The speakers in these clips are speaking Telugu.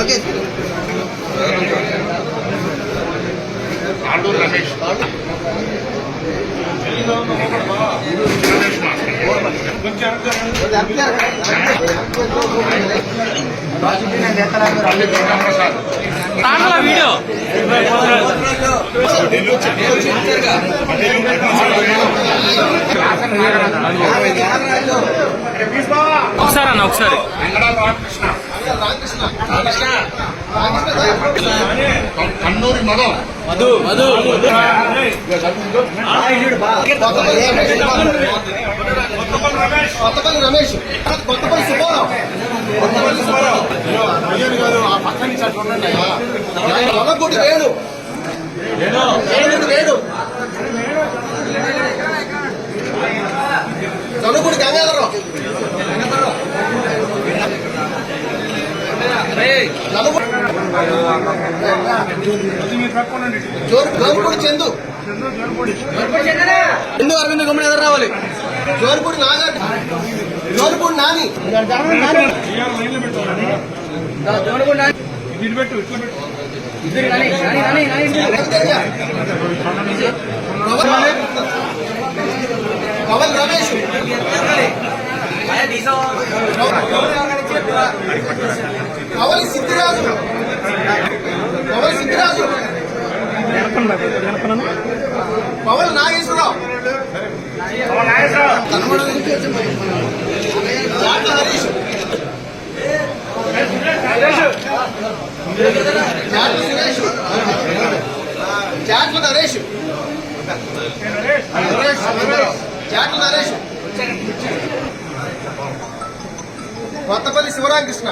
ఓకే ఆండూరు రమేష్. వీడియో. ఒకసారి అన్న ఒకసారి. కన్నూరి మదం మధు మధు. కొత్తపల్లి రమేష్ కొత్తపల్లి సుబ్బారావు కొత్తపల్లి సుబ్బారావు వనగుడి వేణు వనగుడి వేణు జోరుపూడి చందు. చందు అరవింద్ గుమ్మడి ఎదురు రావాలి. జోరుపూడి నాగర్ జోరుపూడి నాని. రవితేజ. పవన్ పవన్ కొత్తపల్లి శివరామకృష్ణ.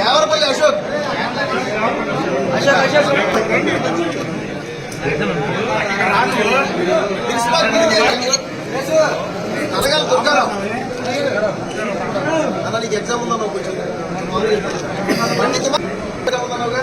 దేవరపల్లి అశోక్. ప్రిన్సిపాల్ గిరిజన. అనగాల దుర్గారావు. అన్న నీకు ఎగ్జామ్ ఉందా నువ్వు కొంచెం పండిత ఉందా కండవల్లి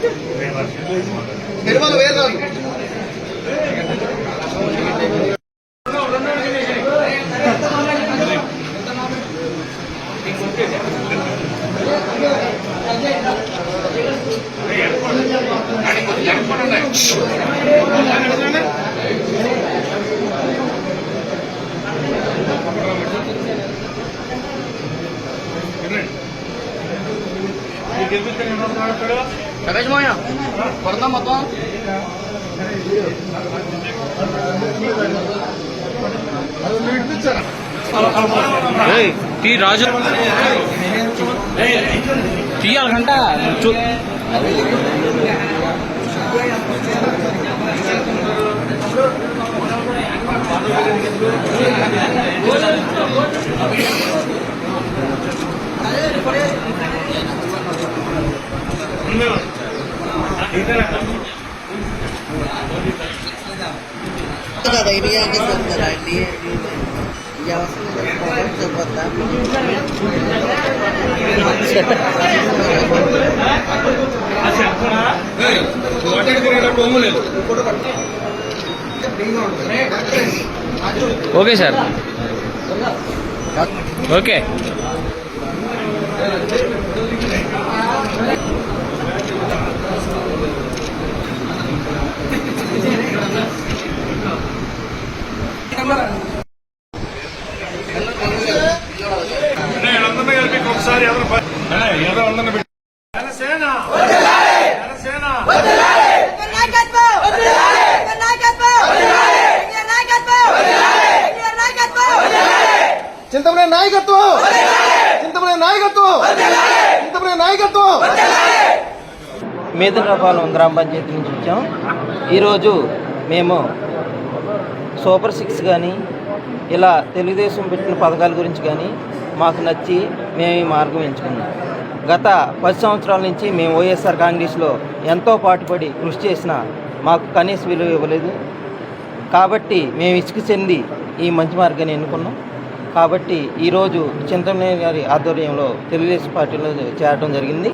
ప్రేమూరు యేసు పెరుమాల వీరరాజు రమేష్ మోయ కొడతాం మొత్తం ఏయ్, టీ రాజు తీయాలంట చూ ధైర్యాన్ని పొందరండి ఈ అవసరం తెలుసుకోవడం చెప్పొద్దా ఓకే సార్ ఓకే నాయకత్వం నాయకత్వం నాయకత్వం నాయకత్వం చింతమనే నాయకత్వం! చింతమనే నాయకత్వం! చింతమనే నాయకత్వం! మేదనపాలెం గ్రామ పంచాయతీ నుంచి వచ్చాం. ఈరోజు మేము సూపర్ సిక్స్ కానీ ఇలా తెలుగుదేశం పెట్టిన పథకాల గురించి కానీ మాకు నచ్చి మేము ఈ మార్గం ఎంచుకున్నాం. గత పది సంవత్సరాల నుంచి మేము వైఎస్ఆర్ కాంగ్రెస్లో ఎంతో పాటుపడి కృషి చేసినా మాకు కనీస విలువ ఇవ్వలేదు. కాబట్టి మేము ఇసుక చెంది ఈ మంచి మార్గాన్ని ఎన్నుకున్నాం. కాబట్టి ఈరోజు చింతమనేని గారి ఆధ్వర్యంలో తెలుగుదేశం పార్టీలో చేరడం జరిగింది.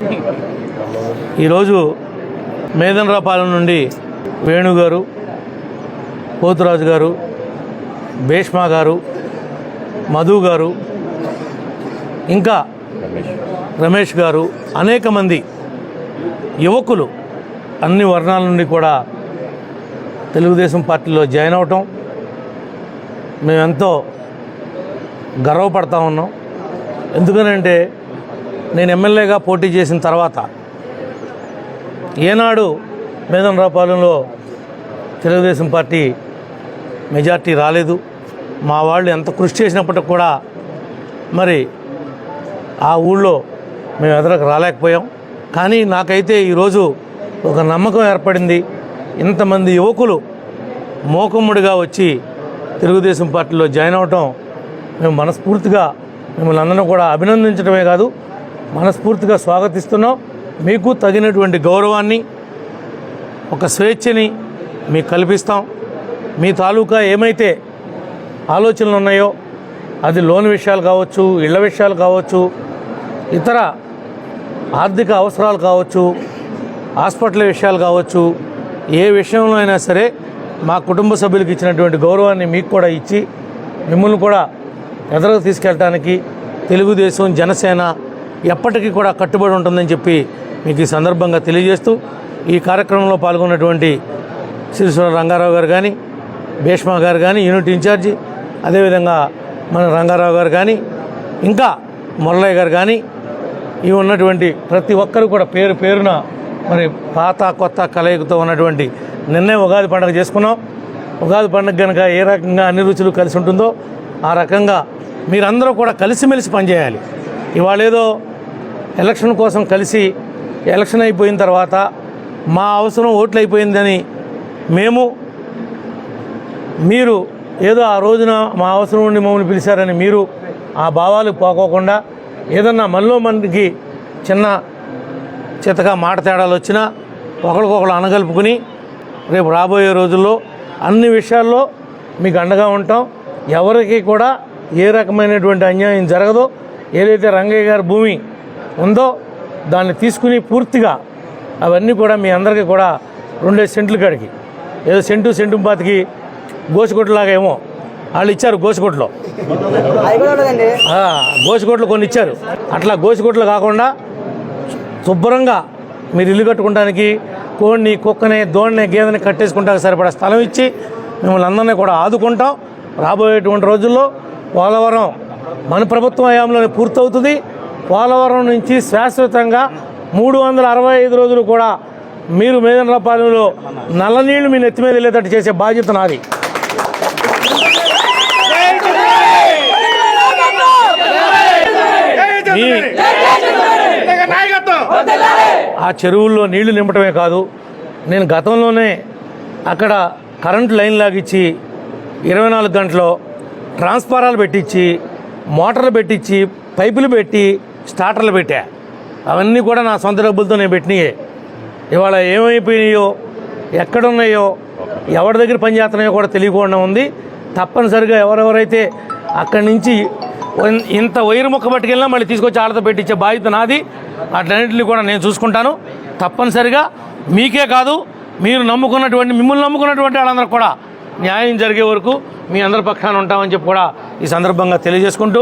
ఈరోజు మేదనరాపాలెం నుండి వేణు గారు పోతురాజు గారు భీష్మ గారు మధు గారు ఇంకా రమేష్ గారు అనేక మంది యువకులు అన్ని వర్ణాల నుండి కూడా తెలుగుదేశం పార్టీలో జాయిన్ అవటం మేమెంతో గర్వపడతా ఉన్నాం. ఎందుకనంటే నేను ఎమ్మెల్యేగా పోటీ చేసిన తర్వాత ఏనాడు మేదనరాపాలెంలో తెలుగుదేశం పార్టీ మెజార్టీ రాలేదు. మా వాళ్ళు ఎంత కృషి చేసినప్పటికి కూడా మరి ఆ ఊళ్ళో మేము ఎదరకు రాలేకపోయాం. కానీ నాకైతే ఈరోజు ఒక నమ్మకం ఏర్పడింది. ఇంతమంది యువకులు మోకమ్ముడిగా వచ్చి తెలుగుదేశం పార్టీలో జాయిన్ అవటం మేము మనస్ఫూర్తిగా మిమ్మల్ని అందరినీ కూడా అభినందించడమే కాదు మనస్ఫూర్తిగా స్వాగతిస్తున్నాం. మీకు తగినటువంటి గౌరవాన్ని ఒక స్వేచ్ఛని మీకు కల్పిస్తాం. మీ తాలూకా ఏమైతే ఆలోచనలు ఉన్నాయో అది లోన్ విషయాలు కావచ్చు ఇళ్ళ విషయాలు కావచ్చు ఇతర ఆర్థిక అవసరాలు కావచ్చు హాస్పిటల్ విషయాలు కావచ్చు ఏ విషయంలో అయినా సరే మా కుటుంబ సభ్యులకు ఇచ్చినటువంటి గౌరవాన్ని మీకు కూడా ఇచ్చి మిమ్మల్ని కూడా ఎదరకు తీసుకెళ్ళటానికి తెలుగుదేశం జనసేన ఎప్పటికీ కూడా కట్టుబడి ఉంటుందని చెప్పి మీకు ఈ సందర్భంగా తెలియజేస్తూ ఈ కార్యక్రమంలో పాల్గొన్నటువంటి సిరిసుర రంగారావు గారు కానీ భీష్మ గారు కానీ యూనిట్ ఇన్ఛార్జి అదేవిధంగా మన రంగారావు గారు కానీ ఇంకా మురళయ్య గారు కానీ ఈ ఉన్నటువంటి ప్రతి ఒక్కరు కూడా పేరు పేరున మరి పాత కొత్త కలయికతో ఉన్నటువంటి నిన్నే ఉగాది పండుగ చేసుకున్నాం. ఉగాది పండుగ కనుక ఏ రకంగా అన్ని రుచులు కలిసి ఉంటుందో ఆ రకంగా మీరందరూ కూడా కలిసిమెలిసి పనిచేయాలి. ఇవాళ ఏదో ఎలక్షన్ కోసం కలిసి ఎలక్షన్ అయిపోయిన తర్వాత మా అవసరం ఓట్లు అయిపోయిందని మేము మీరు ఏదో ఆ రోజున మా అవసరం ఉండి మమ్మల్ని పిలిచారని మీరు ఆ భావాలు పోకోకుండా ఏదన్నా మనలో మనకి చిన్న చితగా మాట తేడాలు వచ్చినా ఒకరికొకరు అనగలుపుకుని రేపు రాబోయే రోజుల్లో అన్ని విషయాల్లో మీకు అండగా ఉంటాం. ఎవరికి కూడా ఏ రకమైనటువంటి అన్యాయం జరగదో ఏదైతే రంగయ్య గారి భూమి ఉందో దాన్ని తీసుకుని పూర్తిగా అవన్నీ కూడా మీ అందరికీ కూడా రెండే సెంట్లు కాడికి ఏదో సెంటు సెంటు పాతికి గోసికొట్టులాగా ఏమో వాళ్ళు ఇచ్చారు గోసికొట్లో గోసికొట్లు కొన్ని ఇచ్చారు. అట్లా గోసికొట్లు కాకుండా శుభ్రంగా మీరు ఇల్లు కట్టుకోవడానికి కోడిని కుక్కని దోణ్ణి గేదెని కట్టేసుకుంటానికి సరిపడా స్థలం ఇచ్చి మిమ్మల్ని అందరినీ కూడా ఆదుకుంటాం. రాబోయేటువంటి రోజుల్లో పోలవరం మన ప్రభుత్వం హయాంలోనే పూర్తవుతుంది. పోలవరం నుంచి శాశ్వతంగా మూడు వందల అరవై ఐదు రోజులు కూడా మీరు మేదనపాలెంలో నల్ల నీళ్ళు మీ నెత్తి మీద వెళ్ళేటట్టు చేసే బాధ్యత నాది. ఆ చెరువుల్లో నీళ్ళు నింపటమే కాదు నేను గతంలోనే అక్కడ కరెంటు లైన్ లాగిచ్చి ఇరవై నాలుగు గంటలు ట్రాన్స్ఫారాలు పెట్టించి మోటార్లు పెట్టించి పైపులు పెట్టి స్టార్టర్లు పెట్టా. అవన్నీ కూడా నా సొంత డబ్బులతో నేను పెట్టినాయే. ఇవాళ ఏమైపోయినాయో ఎక్కడున్నాయో ఎవరి దగ్గర పనిచేస్తున్నాయో కూడా తెలియకుండా ఉంది. తప్పనిసరిగా ఎవరెవరైతే అక్కడి నుంచి ఇంత వైరు మొక్క పట్టుకెళ్ళినా మళ్ళీ తీసుకొచ్చి ఆడతో పెట్టించే బాధ్యత నాది. అట్లన్నింటినీ కూడా నేను చూసుకుంటాను. తప్పనిసరిగా మీకే కాదు మీరు నమ్ముకున్నటువంటి మిమ్మల్ని నమ్ముకున్నటువంటి వాళ్ళందరూ కూడా న్యాయం జరిగే వరకు మీ అందరి పక్షాన ఉంటామని చెప్పి కూడా ఈ సందర్భంగా తెలియజేసుకుంటూ